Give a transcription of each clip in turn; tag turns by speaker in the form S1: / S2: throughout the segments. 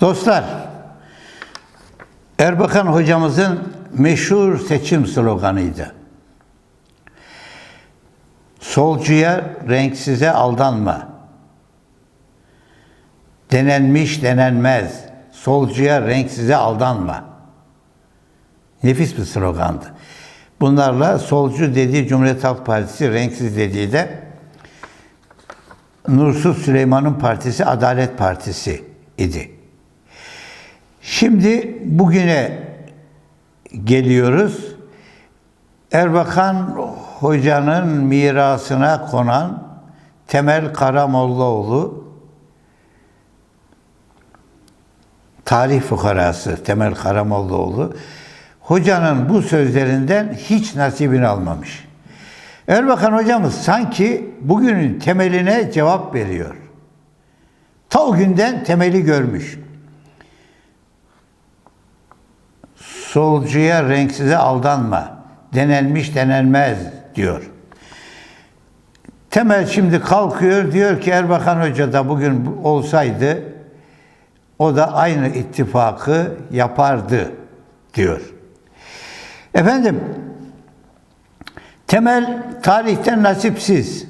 S1: Dostlar, Erbakan hocamızın meşhur seçim sloganıydı. Solcuya, renksize aldanma. Denenmiş denenmez. Solcuya, renksize aldanma. Nefis bir slogandı. Bunlarla solcu dediği Cumhuriyet Halk Partisi, renksiz dediği de Nursuz Süleyman'ın partisi Adalet Partisi idi. Şimdi bugüne geliyoruz. Erbakan Hoca'nın mirasına konan Temel Karamollaoğlu tarih fukarası Temel Karamollaoğlu hocanın bu sözlerinden hiç nasibini almamış. Erbakan hocamız sanki bugünün temeline cevap veriyor. Ta o günden temeli görmüş. Solcuya renksize aldanma. Denenmiş denenmez diyor. Temel şimdi kalkıyor diyor ki Erbakan Hoca da bugün olsaydı o da aynı ittifakı yapardı diyor. Efendim temel tarihten nasipsiz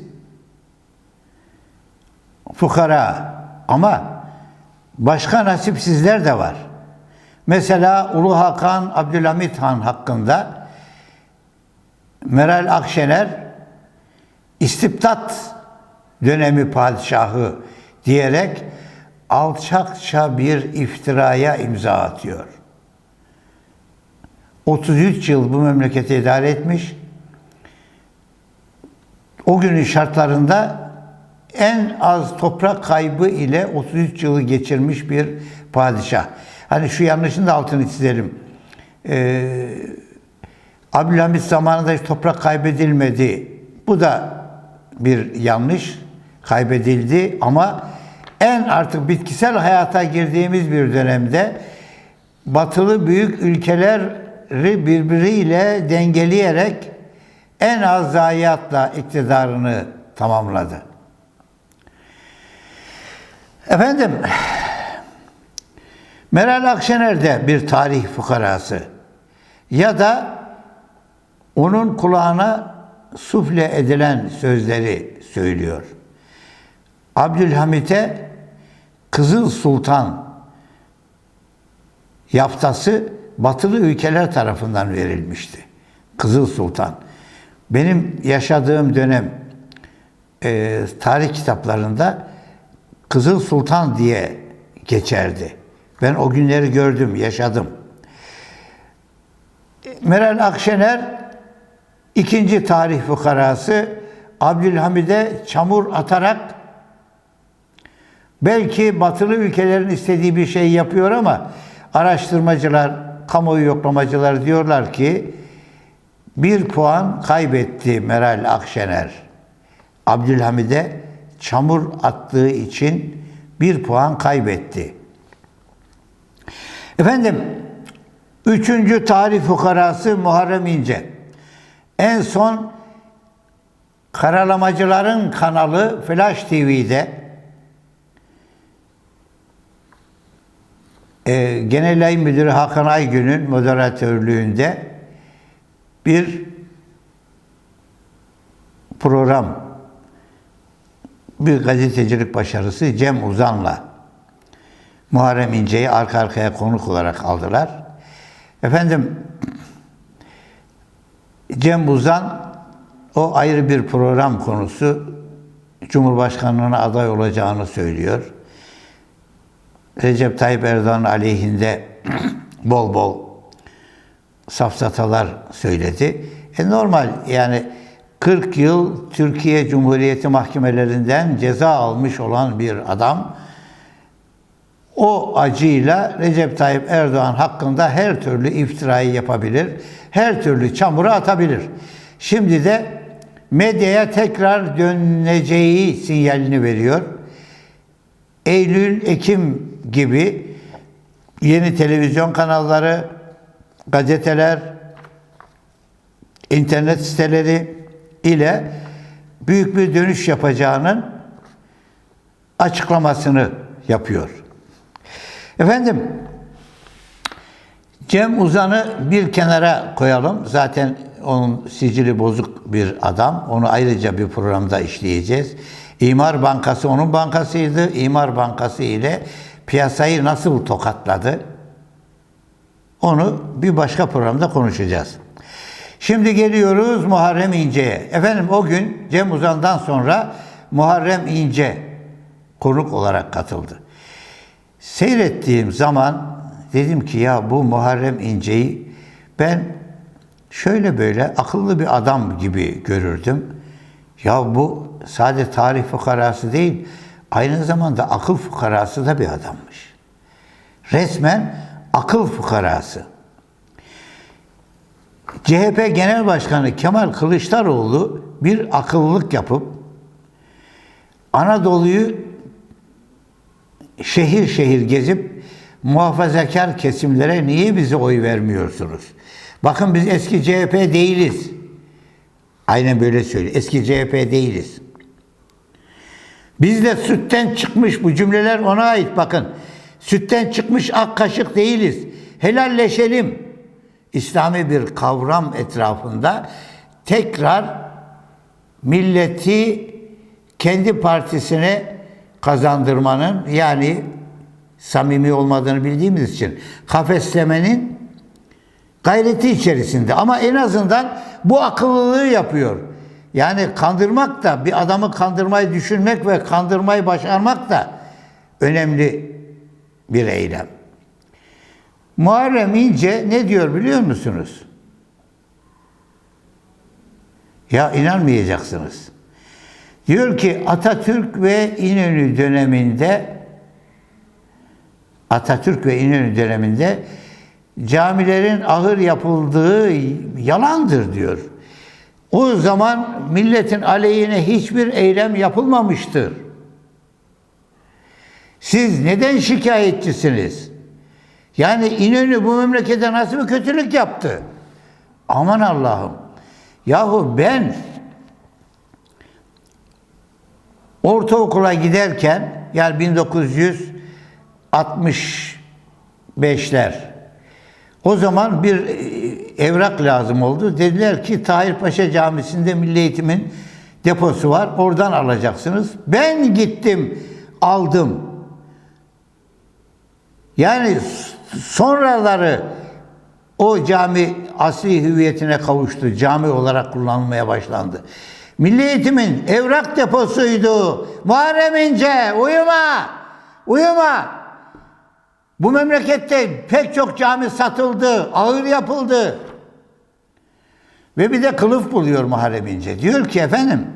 S1: fukara ama başka nasipsizler de var. Mesela Ulu Hakan Abdülhamit Han hakkında Meral Akşener istibdat dönemi padişahı diyerek alçakça bir iftiraya imza atıyor. 33 yıl bu memleketi idare etmiş. O günün şartlarında en az toprak kaybı ile 33 yılı geçirmiş bir padişah. Hani şu yanlışın da altını çizelim. Ee, Abdülhamit zamanında hiç toprak kaybedilmedi. Bu da bir yanlış. Kaybedildi ama en artık bitkisel hayata girdiğimiz bir dönemde batılı büyük ülkeleri birbiriyle dengeleyerek en az zayiatla iktidarını tamamladı. Efendim, Meral Akşener de bir tarih fukarası ya da onun kulağına sufle edilen sözleri söylüyor. Abdülhamit'e Kızıl Sultan yaftası batılı ülkeler tarafından verilmişti. Kızıl Sultan. Benim yaşadığım dönem e, tarih kitaplarında Kızıl Sultan diye geçerdi. Ben o günleri gördüm, yaşadım. Meral Akşener ikinci tarih fukarası Abdülhamid'e çamur atarak belki batılı ülkelerin istediği bir şey yapıyor ama araştırmacılar, kamuoyu yoklamacılar diyorlar ki bir puan kaybetti Meral Akşener. Abdülhamid'e çamur attığı için bir puan kaybetti. Efendim, üçüncü tarih fukarası Muharrem İnce. En son karalamacıların kanalı Flash TV'de e, Genel Yayın Müdürü Hakan Aygün'ün moderatörlüğünde bir program, bir gazetecilik başarısı Cem Uzan'la Muharrem İnce'yi arka arkaya konuk olarak aldılar. Efendim Cem Uzan o ayrı bir program konusu Cumhurbaşkanlığına aday olacağını söylüyor. Recep Tayyip Erdoğan aleyhinde bol bol safsatalar söyledi. E normal yani 40 yıl Türkiye Cumhuriyeti mahkemelerinden ceza almış olan bir adam o acıyla Recep Tayyip Erdoğan hakkında her türlü iftirayı yapabilir, her türlü çamuru atabilir. Şimdi de medyaya tekrar döneceği sinyalini veriyor. Eylül, Ekim gibi yeni televizyon kanalları, gazeteler, internet siteleri ile büyük bir dönüş yapacağının açıklamasını yapıyor. Efendim, Cem Uzan'ı bir kenara koyalım. Zaten onun sicili bozuk bir adam. Onu ayrıca bir programda işleyeceğiz. İmar Bankası onun bankasıydı. İmar Bankası ile piyasayı nasıl tokatladı? Onu bir başka programda konuşacağız. Şimdi geliyoruz Muharrem İnce'ye. Efendim o gün Cem Uzan'dan sonra Muharrem İnce konuk olarak katıldı. Seyrettiğim zaman dedim ki ya bu Muharrem İnce'yi ben şöyle böyle akıllı bir adam gibi görürdüm. Ya bu sadece tarih fukarası değil, aynı zamanda akıl fukarası da bir adammış. Resmen akıl fukarası. CHP Genel Başkanı Kemal Kılıçdaroğlu bir akıllılık yapıp Anadolu'yu şehir şehir gezip muhafazakar kesimlere niye bize oy vermiyorsunuz? Bakın biz eski CHP değiliz. Aynen böyle söylüyor. Eski CHP değiliz. Biz de sütten çıkmış bu cümleler ona ait bakın. Sütten çıkmış ak kaşık değiliz. Helalleşelim. İslami bir kavram etrafında tekrar milleti kendi partisine kazandırmanın yani samimi olmadığını bildiğimiz için kafeslemenin gayreti içerisinde ama en azından bu akıllılığı yapıyor. Yani kandırmak da bir adamı kandırmayı düşünmek ve kandırmayı başarmak da önemli bir eylem. Muharrem İnce ne diyor biliyor musunuz? Ya inanmayacaksınız. Diyor ki Atatürk ve İnönü döneminde Atatürk ve İnönü döneminde camilerin ahır yapıldığı yalandır diyor. O zaman milletin aleyhine hiçbir eylem yapılmamıştır. Siz neden şikayetçisiniz? Yani İnönü bu memlekete nasıl bir kötülük yaptı? Aman Allah'ım. Yahu ben ortaokula giderken yani 1965'ler o zaman bir e, evrak lazım oldu. Dediler ki Tahir Paşa Camisi'nde Milli Eğitim'in deposu var. Oradan alacaksınız. Ben gittim, aldım. Yani sonraları o cami asli hüviyetine kavuştu. Cami olarak kullanılmaya başlandı. Milli Eğitim'in evrak deposuydu. Muharrem İnce, uyuma! Uyuma! Bu memlekette pek çok cami satıldı, ağır yapıldı. Ve bir de kılıf buluyor Muharrem İnce. Diyor ki efendim,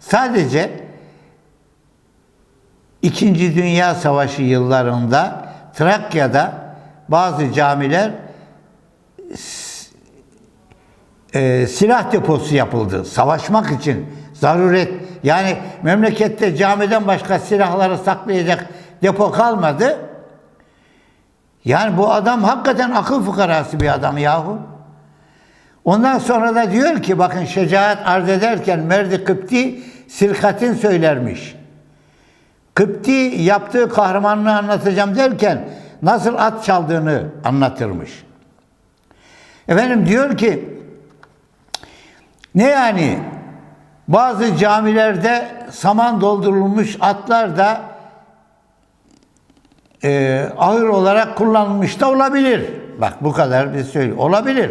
S1: sadece İkinci Dünya Savaşı yıllarında Trakya'da bazı camiler e, silah deposu yapıldı. Savaşmak için zaruret. Yani memlekette camiden başka silahları saklayacak depo kalmadı. Yani bu adam hakikaten akıl fukarası bir adam yahu. Ondan sonra da diyor ki bakın şecaat arz ederken Merdi Kıpti Sirkat'in söylermiş. Kıpti yaptığı kahramanlığı anlatacağım derken nasıl at çaldığını anlatırmış. Efendim diyor ki ne yani bazı camilerde saman doldurulmuş atlar da e, ahır olarak kullanılmış da olabilir. Bak bu kadar bir söylüyor. Olabilir.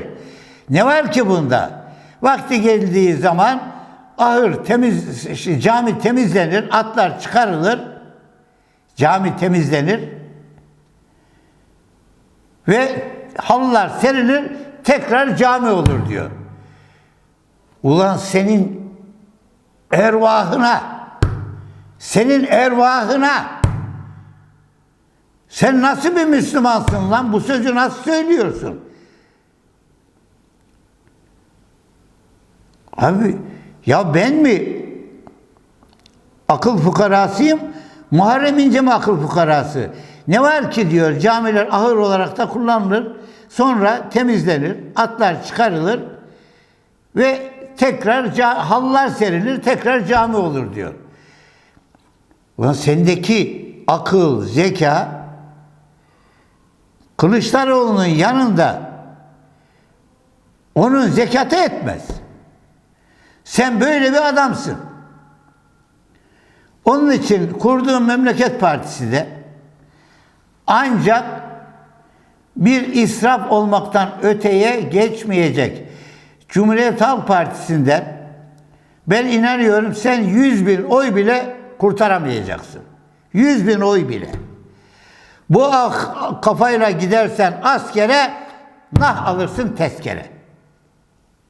S1: Ne var ki bunda? Vakti geldiği zaman ahır temiz, işte cami temizlenir, atlar çıkarılır, cami temizlenir ve halılar serilir, tekrar cami olur diyor. Ulan senin ervahına, senin ervahına sen nasıl bir Müslümansın lan? Bu sözü nasıl söylüyorsun? Abi ya ben mi akıl fukarasıyım? Muharrem İnce mi akıl fukarası? Ne var ki diyor camiler ahır olarak da kullanılır. Sonra temizlenir, atlar çıkarılır ve tekrar halılar serilir, tekrar cami olur diyor. Ulan sendeki akıl, zeka Kılıçdaroğlu'nun yanında onun zekatı etmez. Sen böyle bir adamsın. Onun için kurduğum Memleket Partisi de ancak bir israf olmaktan öteye geçmeyecek. Cumhuriyet Halk Partisi'nden ben inanıyorum sen 100 bin oy bile kurtaramayacaksın. 100 bin oy bile. Bu kafayla gidersen askere nah alırsın tezkere.